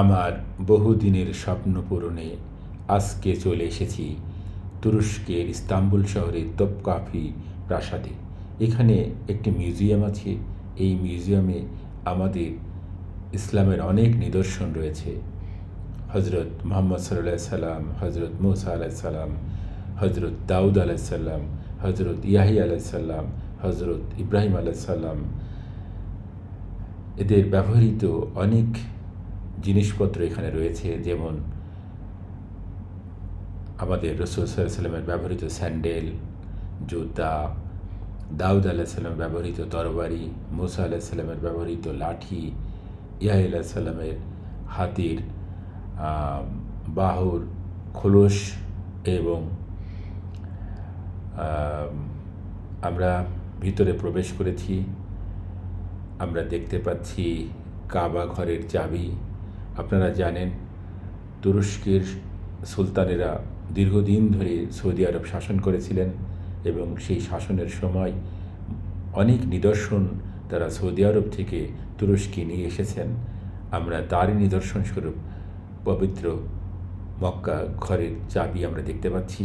আমার বহুদিনের স্বপ্ন পূরণে আজকে চলে এসেছি তুরস্কের ইস্তাম্বুল শহরের তোপকাফি প্রাসাদে। এখানে একটি মিউজিয়াম আছে। এই মিউজিয়ামে আমাদের ইসলামের অনেক নিদর্শন রয়েছে। হজরত মোহাম্মদ সাল্লাহ সাল্লাম হজরত মৌসা আলাহ সাল্লাম হজরত দাউদ আলাহ সাল্লাম হজরত ইয়াহি আলাহ সাল্লাম হজরত ইব্রাহিম আলাহ সাল্লাম এদের ব্যবহৃত অনেক জিনিসপত্র এখানে রয়েছে, যেমন আমাদের রসুল সাল্লামের ব্যবহৃত স্যান্ডেল, জুতা, দাউদ আলাহ সাল্লামের ব্যবহৃত তরবারি, মুসা আলাহ সাল্লামের ব্যবহৃত লাঠি ইয়াহ আলাহ সাল্লামের হাতির বাহুর খোলস এবং আমরা ভিতরে প্রবেশ করেছি। আমরা দেখতে পাচ্ছি কাবা ঘরের চাবি। আপনারা জানেন, তুরস্কের সুলতানেরা দীর্ঘদিন ধরে সৌদি আরব শাসন করেছিলেন এবং সেই শাসনের সময় অনেক নিদর্শন তারা সৌদি আরব থেকে তুরস্কে নিয়ে এসেছেন। আমরা তারই নিদর্শন স্বরূপ পবিত্র মক্কা ঘরের চাবি আমরা দেখতে পাচ্ছি।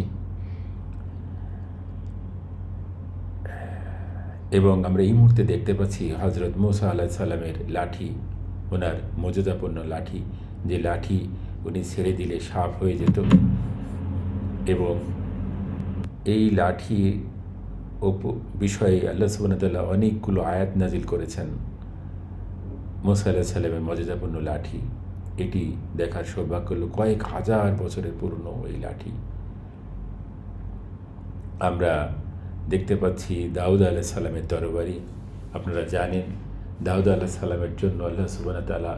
এবং আমরা এই মুহূর্তে দেখতে পাচ্ছি হজরত মোসা আল্লাহ সাল্লামের লাঠি। ওনার মর্যাদাপূর্ণ লাঠি, যে লাঠি উনি ছেড়ে দিলে সাপ হয়ে যেত। এবং এই লাঠি বিষয়ে আল্লাহ সুবাহতাল্লাহ অনেকগুলো আয়াত নাজিল করেছেন। মুসা আল্লাহ সাল্লামের মর্যাদাপূর্ণ লাঠি, এটি দেখার সৌভাগ্য হল কয়েক হাজার বছরের পুরনো এই লাঠি। আমরা দেখতে পাচ্ছি দাউদ আলাহ সাল্লামের তরবারি, আপনারা জানেন দাউদ আলাহ সাল্লামের জন্য আল্লাহ সুবান তালা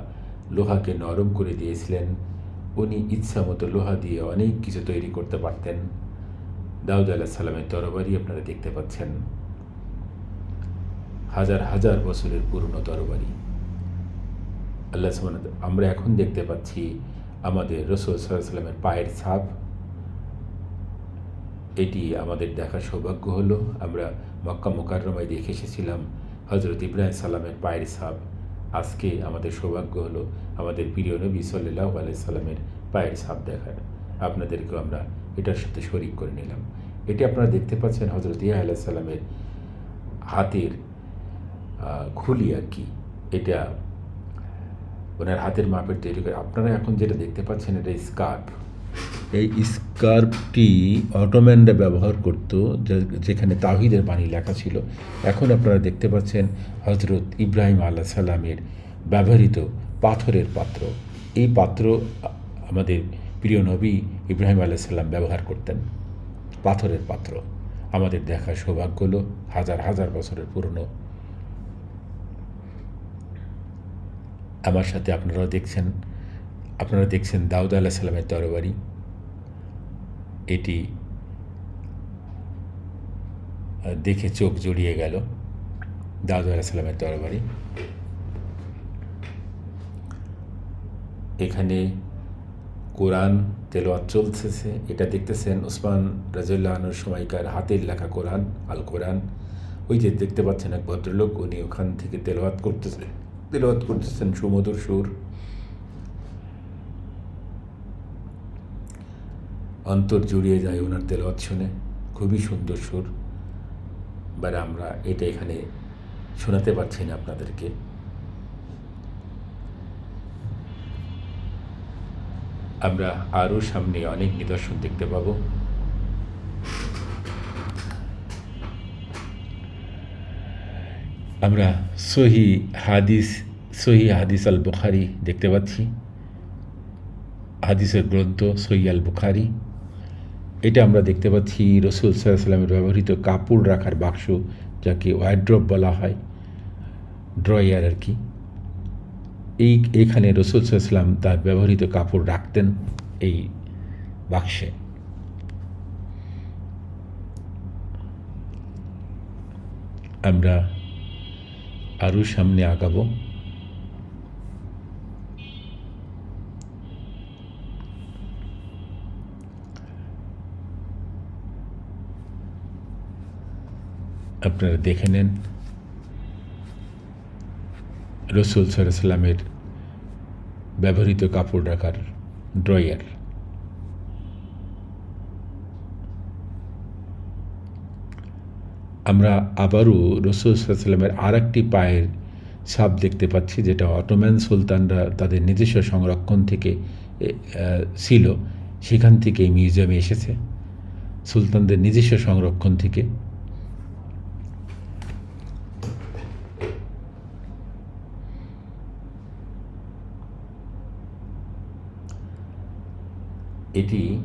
লোহাকে নরম করে দিয়েছিলেন। উনি ইচ্ছা মতো লোহা দিয়ে অনেক কিছু তৈরি করতে পারতেন। দাউদ আলাহ সাল্লামের তরবারি আপনারা দেখতে পাচ্ছেন। হাজার হাজার বছরের পুরনো তরবারি। আল্লাহ সুবান আমরা এখন দেখতে পাচ্ছি আমাদের রসুল সাল্লামের পায়ের ছাপ। এটি আমাদের দেখার সৌভাগ্য হলো। আমরা মক্কা মোকাররমায় দেখে এসেছিলাম। হজরত ইব্রাহিম সাল্লামের পায়ের ছাপ। আজকে আমাদের সৌভাগ্য হলো আমাদের প্রিয় নবী সাল্লাহ সাল্লামের পায়ের ছাপ দেখার। আপনাদেরকেও আমরা এটার সাথে শরিক করে নিলাম। এটি আপনারা দেখতে পাচ্ছেন হজরত ইয়া আলাহ সাল্লামের হাতের খুলি আর কি। এটা ওনার হাতের মাপের তৈরি করে। আপনারা এখন যেটা দেখতে পাচ্ছেন, এটা স্কার্ফ। এই স্কার্ফটি অটোম্যানরা ব্যবহার করত যেখানে তাহিদের বাণী লেখা ছিল। এখন আপনারা দেখতে পাচ্ছেন হজরত ইব্রাহিম আল্লাহ সাল্লামের ব্যবহৃত পাথরের পাত্র। এই পাত্র আমাদের প্রিয় নবী ইব্রাহিম আল্লাহ সাল্লাম ব্যবহার করতেন, পাথরের পাত্র। আমাদের দেখা সৌভাগ্য হলো হাজার হাজার বছরের পুরনো। আমার সাথে আপনারাও দেখছেন, আপনারা দেখছেন দাউদ আল্লাহ সাল্লামের তরবারি। এটি দেখে চোখ জড়িয়ে গেল দাউদ আল্লাহ সাল্লামের তরবারি এখানে কোরআন তেলোয়াত চলতেছে, এটা দেখতেছেন ওসমান রাজুল্লাহনুর সময়কার হাতের লেখা কোরআন, আল কোরআন। ওই যে দেখতে পাচ্ছেন এক ভদ্রলোক, উনি ওখান থেকে তেলোয়াত করতেছে তেলোয়াত করতেছেন সুমধুর সুর। অন্তর জুড়িয়ে যায় ওনার তেলাওয়াত শুনে। খুবই সুন্দর সুর। বাট আমরা এটা এখানে শোনাতে পারছি না আপনাদেরকে। আমরা আরও সামনে অনেক নিদর্শন দেখতে পাবো। আমরা সহি হাদিস সহি হাদিস আল বুখারি দেখতে পাচ্ছি। হাদিসের গ্রন্থ সহি আল বুখারি এটা আমরা দেখতে পাচ্ছি রসুল সাল্লামের ব্যবহৃত কাপড় রাখার বাক্স, যাকে ওয়াইড্রপ বলা হয়, ড্রয়ার আর কি। এই, এখানে রসুল সাল্লাম তার ব্যবহৃত কাপড় রাখতেন এই বাক্সে। আমরা আরও সামনে আগাবো। আপনারা দেখে নেন। রসুল সাল্লামের ব্যবহৃত কাপড় রাখার ড্রয়ার। আমরা আবারও রসুল সাল্লামের আর একটি পায়ের ছাপ দেখতে পাচ্ছি, যেটা অটোম্যান সুলতানরা তাদের নিজস্ব সংরক্ষণ থেকে ছিল। সেখান থেকে এই মিউজিয়ামে এসেছে। সুলতানদের নিজস্ব সংরক্ষণ থেকে এটি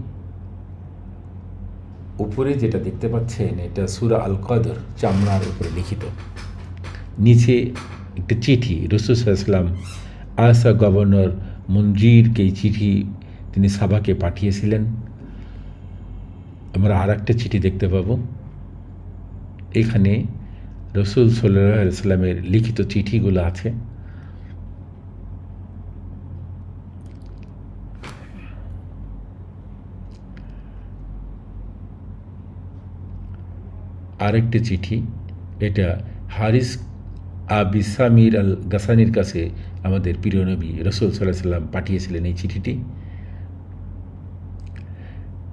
উপরে যেটা দেখতে পাচ্ছেন, এটা সুরা আল কদর চামড়ার উপরে লিখিত। নিচে একটা চিঠি রসুলাম আসা গভর্নর মঞ্জিরকে এই চিঠি তিনি সাবাকে পাঠিয়েছিলেন। আমরা আর একটা চিঠি দেখতে পাবো। এখানে রসুল সাল্লাহ সাল্লামের লিখিত চিঠিগুলো আছে। আরেকটি চিঠি, এটা হারিস আবিসামির আল গাসানির কাছে আমাদের প্রিয় নবী রসুল সাল্লাহ সাল্লাম পাঠিয়েছিলেন এই চিঠিটি।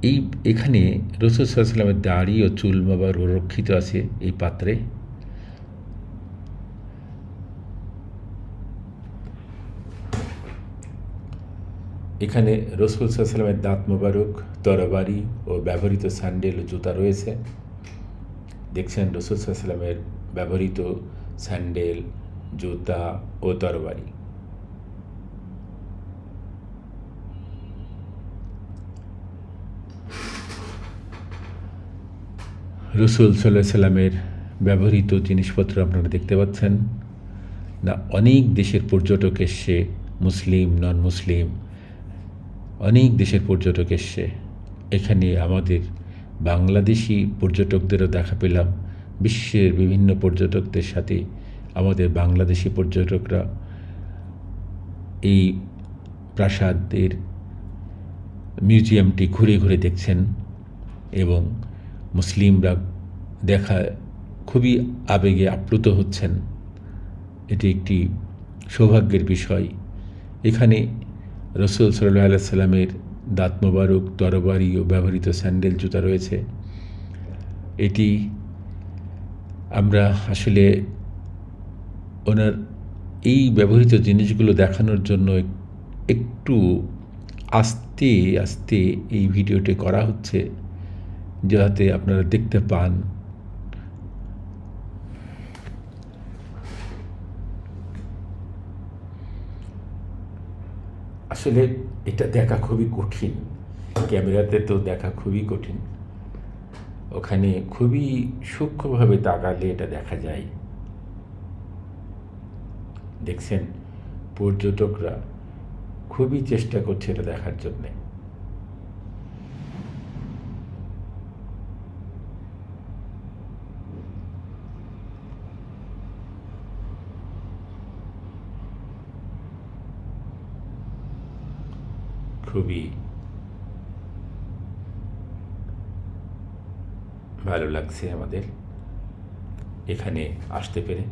এই, এখানে রসুল সাল্লামের দাড়ি ও চুল বাবার রক্ষিত আছে এই পাত্রে। এখানে রসুল সাল্লামের দাঁত মোবারক, তরবারি ও ব্যবহৃত স্যান্ডেল ও জুতা রয়েছে। দেখছেন রসুল সাল্লামের ব্যবহৃত স্যান্ডেল, জুতা ও তরবারি। রসুল সাল্লাহ সাল্লামের ব্যবহৃত জিনিসপত্র আপনারা দেখতে পাচ্ছেন। না, অনেক দেশের পর্যটক এসছে, মুসলিম নন মুসলিম অনেক দেশের পর্যটক এসছে। এখানে আমাদের বাংলাদেশি পর্যটকদেরও দেখা পেলাম। বিশ্বের বিভিন্ন পর্যটকদের সাথে আমাদের বাংলাদেশি পর্যটকরা এই প্রাসাদের মিউজিয়ামটি ঘুরে ঘুরে দেখছেন এবং মুসলিমরা দেখা খুবই আবেগে আপ্লুত হচ্ছেন। এটি একটি সৌভাগ্যের বিষয়। এখানে রসুল সাল্লাহ সাল্লামের দাঁত মোবারক, তরবারি ও ব্যবহৃত স্যান্ডেল জুতা রয়েছে। এটি আমরা আসলে ওনার এই ব্যবহৃত জিনিসগুলো দেখানোর জন্য একটু আস্তে আস্তে এই ভিডিওটি করা হচ্ছে, যাতে আপনারা দেখতে পান। আসলে এটা দেখা খুবই কঠিন। ক্যামেরাতে তো দেখা খুবই কঠিন। ওখানে খুবই সূক্ষ্মভাবে তাকালে এটা দেখা যায়। দেখছেন, পর্যটকরা খুবই চেষ্টা করছে এটা দেখার জন্যে। খুবই ভালো লাগছে আমাদের এখানে আসতে পেরে।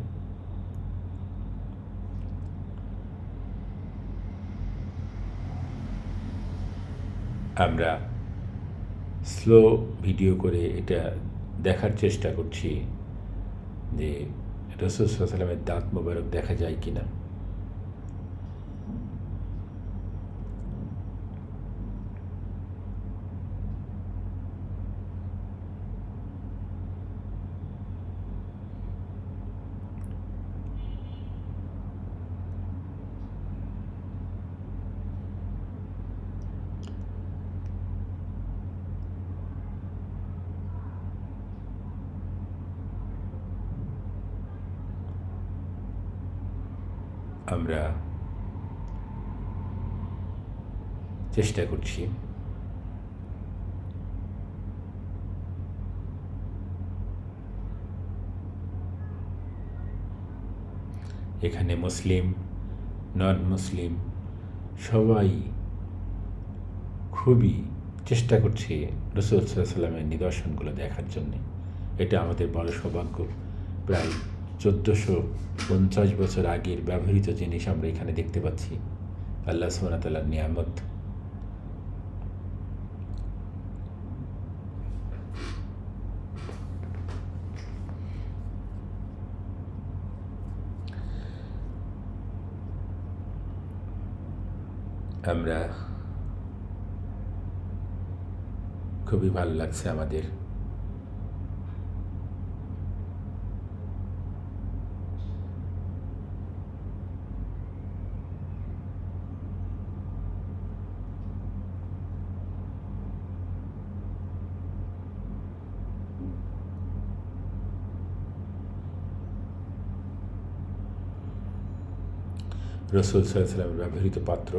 আমরা স্লো ভিডিও করে এটা দেখার চেষ্টা করছি যে রসুল সাল্লামের দাঁত মোবারক দেখা যায় কি না আমরা চেষ্টা করছি। এখানে মুসলিম নন মুসলিম সবাই খুবই চেষ্টা করছে রসুল সাল্লামের নিদর্শনগুলো দেখার জন্যে। এটা আমাদের বড় সৌভাগ্য, প্রায় চোদ্দোশো পঞ্চাশ বছর আগের ব্যবহৃত জিনিস আমরা এখানে দেখতে পাচ্ছি। আল্লাহ সুবাহতাল্লাহ নিয়ামত। আমরা খুবই ভালো লাগছে আমাদের রসুল সাল্লামের ব্যবহৃত পাত্র।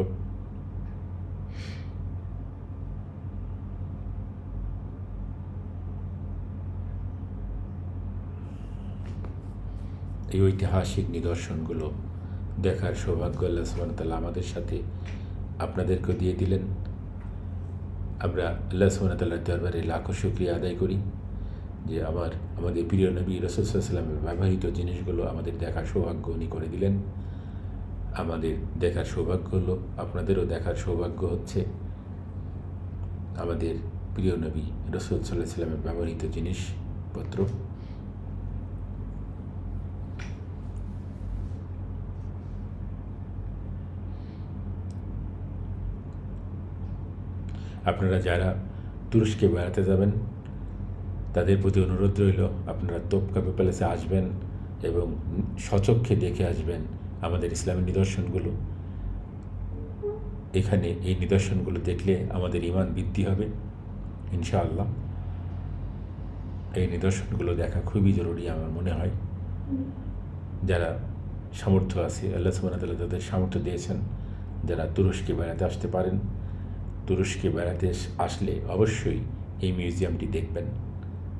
এই ঐতিহাসিক নিদর্শনগুলো দেখার সৌভাগ্য আল্লাহ সুবাহতাল্লাহ আমাদের সাথে আপনাদেরকে দিয়ে দিলেন। আমরা আল্লাহ সুবাহতাল্লাহ দরবারে লাখো শুক্রিয়া আদায় করি যে আমার, আমাদের প্রিয় নবী রসুলামের ব্যবহৃত জিনিসগুলো আমাদের দেখার সৌভাগ্য উনি করে দিলেন। আমাদের দেখার সৌভাগ্য হলো, আপনাদেরও দেখার সৌভাগ্য হচ্ছে। আমাদের প্রিয় নবী রসুল সাল্লাহ সাল্লামের ব্যবহৃত জিনিসপত্র আপনারা যারা তুরস্কে বেড়াতে যাবেন, তাদের প্রতি অনুরোধ রইল, আপনারা তোপকাপে প্যালেসে আসবেন এবং সচক্ষে দেখে আসবেন আমাদের ইসলামের নিদর্শনগুলো। এখানে এই নিদর্শনগুলো দেখলে আমাদের ইমান বৃদ্ধি হবে, ইনশাআল্লাহ। এই নিদর্শনগুলো দেখা খুবই জরুরি আমার মনে হয়। যারা সামর্থ্য আছে, আল্লাহ সুবাহতাল্লাহ তাদের সামর্থ্য দিয়েছেন, যারা তুরস্কে বেড়াতে আসতে পারেন। তুরস্কে বেড়াতে আসলে অবশ্যই এই মিউজিয়ামটি দেখবেন।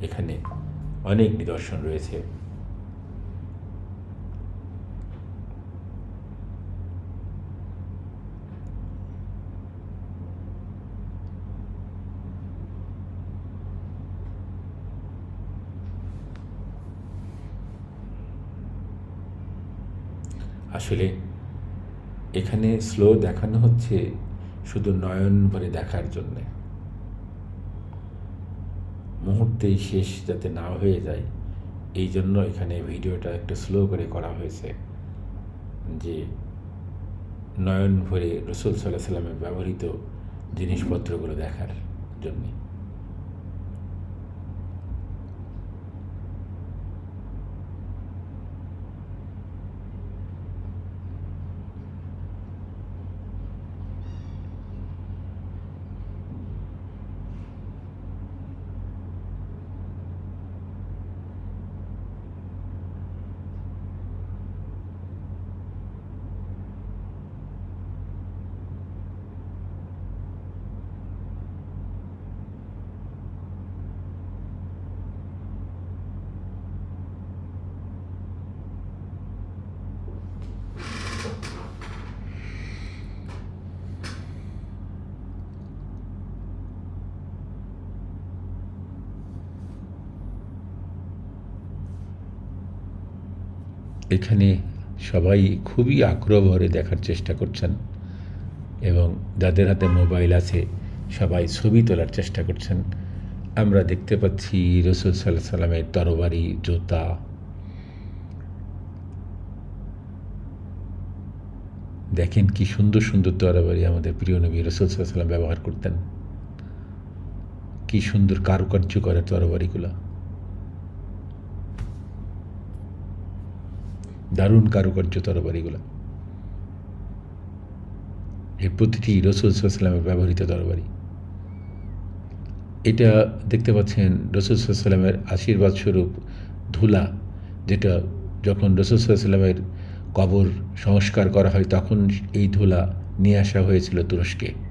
এখানে অনেক নিদর্শন রয়েছে। আসলে এখানে স্লো দেখানো হচ্ছে শুধু নয়ন ভরে দেখার জন্যে। মুহূর্তেই শেষ যাতে না হয়ে যায়, এই জন্য এখানে ভিডিওটা একটু স্লো করে করা হয়েছে যে নয়ন ভরে রসুল সাল্লাহ সাল্লামের ব্যবহৃত জিনিসপত্রগুলো দেখার জন্যে। এখানে সবাই খুবই আগ্রহ ভরে দেখার চেষ্টা করছেন এবং যাদের হাতে মোবাইল আছে সবাই ছবি তোলার চেষ্টা করছেন। আমরা দেখতে পাচ্ছি রসুল সাল্লাহ সাল্লামের তরবারি, জুতা। দেখেন কি সুন্দর সুন্দর তরবারি আমাদের প্রিয় নবী রসুল সাল্লাম ব্যবহার করতেন। কি সুন্দর কারুকার্য করে তরবারিগুলা। দারুণ কারুকার্য তরবারিগুলো এর প্রতিটি রসুল সাল্লামের ব্যবহৃত তরবারি এটা দেখতে পাচ্ছেন রসুল সাল্লামের আশীর্বাদ স্বরূপ ধুলা, যেটা যখন রসুল সাল্লামের কবর সংস্কার করা হয়, তখন এই ধুলা নিয়ে আসা হয়েছিল তুরস্কে।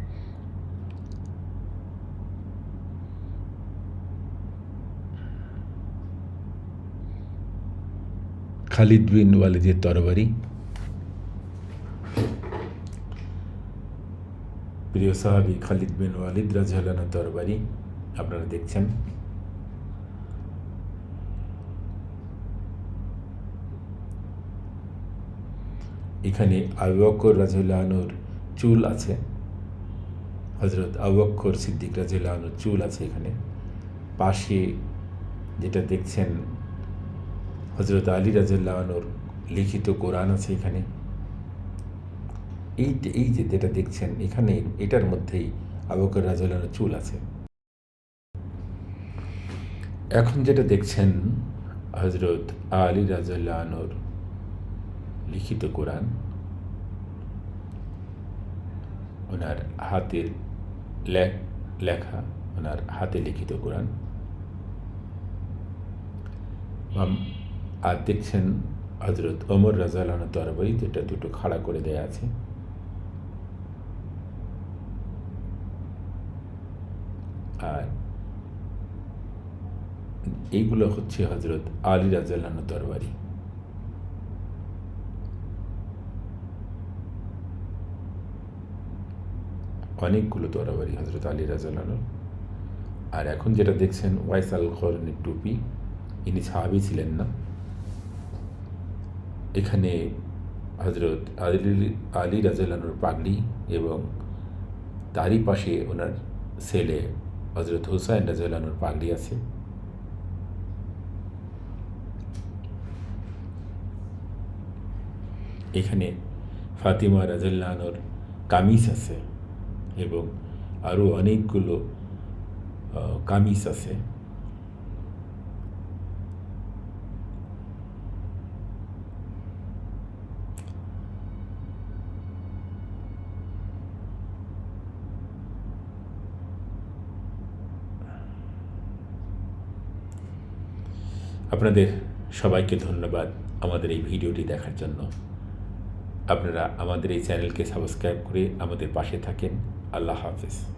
খালিদ বিন ওয়ালিদের তরবারি। প্রিয় সাহাবি খালিদ বিন ওয়ালিদ রাজহালানা তরবারি, আপনারা দেখছেন। এখানে আবু বকর রাজুল্লাহনুর চুল আছে। হজরত আবক্ষর সিদ্দিক রাজিল্লাহনুর চুল আছে এখানে। পাশে যেটা দেখছেন হজরত আলী রাজিল্লাহনুর লিখিত কোরআন আছে এখানে। এই এই যে যেটা দেখছেন, এখানে এটার মধ্যেই আবকর রাজিল্লাহনুর চুল আছে। এখন যেটা দেখছেন হজরত আলী রাজিল্লাহনুর লিখিত কোরআন, ওনার হাতের লেখা, ওনার হাতে লিখিত কোরআন। আর দেখছেন হজরত ওমর রাজালান তরবারি যেটা দুটো খাড়া করে দেয়া আছে। আর এইগুলো হচ্ছে হজরত আলী রাজালান তরবারি অনেকগুলো তরবারি হজরত আলী রাজালানোর আর এখন যেটা দেখছেন ওয়াইস আল খরনের টুপি, ইনি সাহাবি ছিলেন না। এখানে হজরত আলী আলী রাজালানোর পাগড়ি এবং তারই পাশে ওনার ছেলে হজরত হুসাইন রাজালানোর পাগড়ি আছে। এখানে ফাতিমা রাজাল্লানোর কামিজ আছে এবং আরও অনেকগুলো কামিজ আছে। আপনাদের সবাইকে ধন্যবাদ আমাদের এই ভিডিওটি দেখার জন্য। আপনারা আমাদের এই চ্যানেলকে সাবস্ক্রাইব করে আমাদের পাশে থাকেন। আল্লাহ হাফেজ।